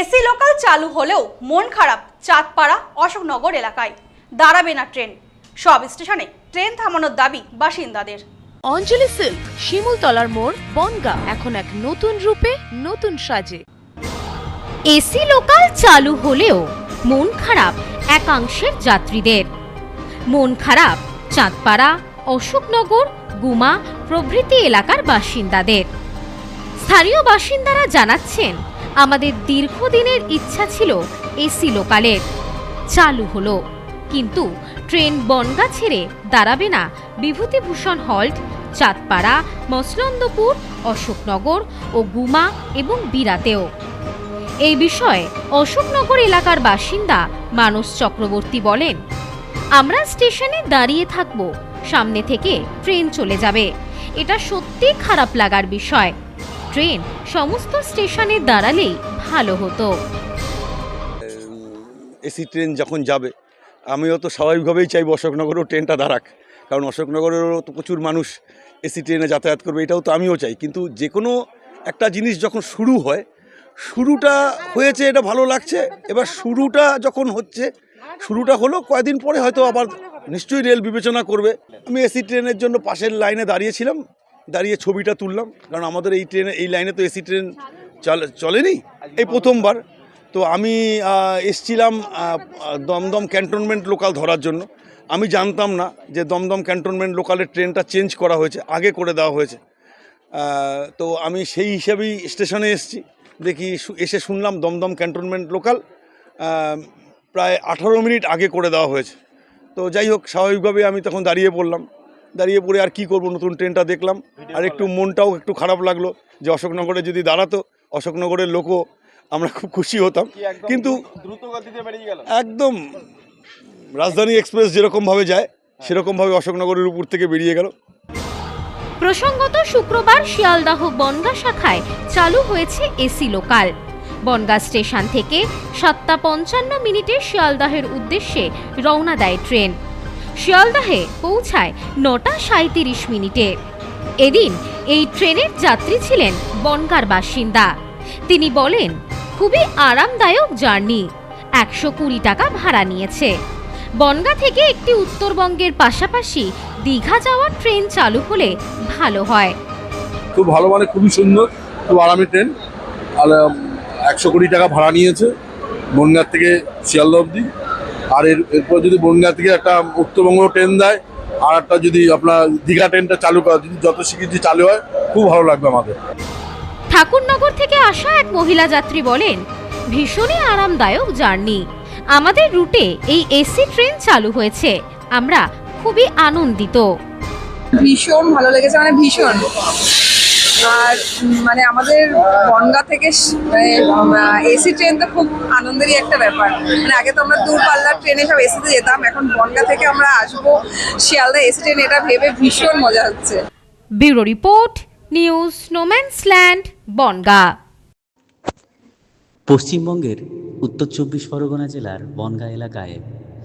AC local চালু হলেও মন খারাপ চাঁদপাড়া অশোকনগর এলাকায়। দাঁড়াবে না ট্রেন। সব স্টেশনে ট্রেন থামানোর দাবি বাসিন্দাদের। অঞ্জলি সিল্ক শিমুলতলার মোড় বনগা এখন এক নতুন রূপে নতুন সাজে। এসি লোকাল চালু হলেও মন খারাপ একাংশের যাত্রীদের। মন খারাপ চাঁদপাড়া অশোকনগর গুমা প্রভৃতি এলাকার বাসিন্দাদের। স্থানীয় বাসিন্দারা জানাচ্ছেন আমাদের দীর্ঘদিনের ইচ্ছা ছিল এসি লোকালের। চালু হলো। কিন্তু ট্রেন বনগা ছেড়ে দাঁড়াবে না বিভূতিভূষণ হল্ট, চাঁদপাড়া মসলন্দপুর অশোকনগর ও গুমা এবং বিরাতেও। এই বিষয়ে অশোকনগর এলাকার বাসিন্দা মানস চক্রবর্তী বলেন, আমরা স্টেশনে দাঁড়িয়ে থাকব। সামনে থেকে ট্রেন চলে যাবে। এটা সত্যি খারাপ লাগার বিষয়। ট্রেন সমস্ত স্টেশনে দাঁড়ালেই ভালো হতো। এসি ট্রেন যখন যাবে, আমিও তো স্বাভাবিকভাবেই চাইব অশোকনগরেও ট্রেনটা দাঁড়াক। কারণ অশোকনগরেরও তো প্রচুর মানুষ এসি ট্রেনে যাতায়াত করবে, এটাও তো আমিও চাই। কিন্তু যে কোনো একটা জিনিস যখন শুরু হয়, শুরুটা হয়েছে, এটা ভালো লাগছে, এবার শুরুটা যখন হচ্ছে, শুরুটা হলো কয়েকদিন পরে হয়তো আবার নিশ্চয়ই রেল বিবেচনা করবে। আমি এসি ট্রেনের জন্য পাশের লাইনে দাঁড়িয়েছিলাম দাঁড়িয়ে ছবিটা তুললাম। কারণ আমাদের এই ট্রেনে, এই লাইনে তো এসি ট্রেন চলে, চলেনি এই প্রথমবার। তো আমি এসছিলাম দমদম ক্যান্টনমেন্ট লোকাল ধরার জন্য। আমি জানতাম না যে দমদম ক্যান্টনমেন্ট লোকালের ট্রেনটা চেঞ্জ করা হয়েছে, আগে করে দেওয়া হয়েছে। তো আমি সেই হিসাবেই স্টেশনে এসেছি। দেখি এসে শুনলাম দমদম ক্যান্টনমেন্ট লোকাল প্রায় আঠারো মিনিট আগে করে দেওয়া হয়েছে। তো যাই হোক স্বাভাবিকভাবে আমি তখন দাঁড়িয়ে পড়লাম। দাঁড়িয়ে পড়ে আর কি করব? নতুন ট্রেনটা দেখলাম। আর একটু মনটাও একটু খারাপ লাগল যে অশোকনগরে যদি দাঁড়াতো অশোকনগরের লোকও আমরা খুব খুশি হতাম। কিন্তু দ্রুত গতিতে বেরিয়ে গেল? একদম রাজধানী এক্সপ্রেস যেরকমভাবে যায় সেরকমভাবে অশোকনগরের উপর থেকে বেরিয়ে গেল। প্রসঙ্গত শুক্রবার শিয়ালদাহ বনগা শাখায় চালু হয়েছে এসি লোকাল। বনগা স্টেশন থেকে সাতটা পঞ্চান্ন মিনিটে শিয়ালদাহের উদ্দেশ্যে রওনা দেয় ট্রেন। শিয়ালদাহে পৌঁছায় নটা সাঁত্রিশ মিনিটে। এদিন এই ট্রেনের যাত্রী ছিলেন বনগার বাসিন্দা। তিনি বলেন, খুবই আরামদায়ক জার্নি। একশো কুড়ি টাকা ভাড়া নিয়েছে। বনগা থেকে একটি উত্তরবঙ্গের পাশাপাশি দীঘা যাওয়ার ট্রেন চালু হলে ভালো হয়। খুব ভালো মানে খুবই সুন্দর, খুব আরামি ট্রেন। আর একশো কোটি টাকা ভাড়া নিয়েছে বনগাঁ থেকে শিয়ালদা অবধি। আর এর এরপর যদি বনগাঁ থেকে একটা উত্তরবঙ্গ ট্রেন দেয় আর একটা যদি আপনার দীঘা ট্রেনটা চালু করা যদি যত শিগগির যদি চালু হয় খুব ভালো লাগবে আমাদের। ঠাকুরনগর থেকে আসা এক মহিলা যাত্রী বলেন ভীষণই আরামদায়ক জার্নি। আমাদের রুটে এই এসি ট্রেন চালু হয়েছে। আমরা খুবই আনন্দিত। ভীষণ ভালো লেগেছে মানে ভীষণ। আর মানে আমাদের বনগা থেকে এসি ট্রেন তো খুব আনন্দেরই একটা ব্যাপার। মানে আগে তো আমরা দূরপাল্লার ট্রেনে সব এসিতে যেতাম এখন বনগা থেকে আমরা আসব শিয়ালদা এসি ট্রেন এটা ভেবে ভীষণ মজা হচ্ছে। Bureau report news no man's land Bongaon. পশ্চিমবঙ্গের উত্তর চব্বিশ পরগনা জেলার বনগাঁ এলাকায়